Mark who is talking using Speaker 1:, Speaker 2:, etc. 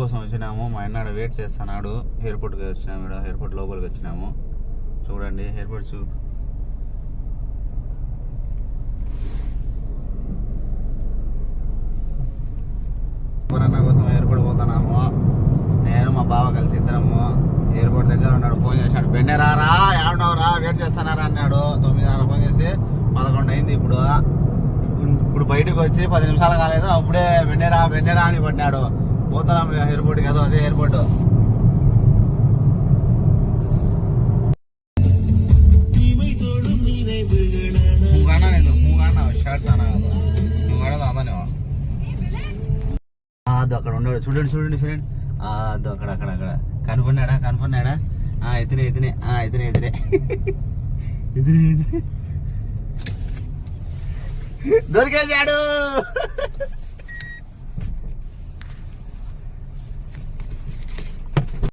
Speaker 1: కోసం వచ్చినాము మా అన్నాడు వెయిట్ చేస్తున్నాడు. ఎయిర్పోర్ట్కి వచ్చినాము ఇక్కడ ఎయిర్పోర్ట్ లోపలికి వచ్చినాము. చూడండి ఎయిర్పోర్ట్ చూ ఎవరన్నా కోసం ఎయిర్పోర్ట్ పోతున్నాము నేను మా బావ కలిసి ఇద్దరము ఎయిర్పోర్ట్ దగ్గర ఉన్నాడు. ఫోన్ చేశాడు బెన్నెరారా ఏడవరా వెయిట్ చేస్తున్నారా? అన్నాడు. తొమ్మిదిన్నర ఫోన్ చేసి పదకొండు అయింది ఇప్పుడు. ఇప్పుడు బయటకు వచ్చి పది నిమిషాలు కాలేదు అప్పుడే వెన్నెరా వెన్నెరా అని పడినాడు. పోతున్నాం ఎయిర్పోర్ట్ ఏదో అదే ఎయిర్పోర్ట్ షర్ట్ అది అక్కడ ఉన్నాడు చూడండి చూడండి చూడండి. అది అక్కడ అక్కడ అక్కడ. కనుక్కున్నాడా? కనుక్కున్నాడా? ఆ ఇతనే ఇతనే. ఆ ఇతనే ఇతనే. ఇతనే ఇతనే. దొరికేశాడు!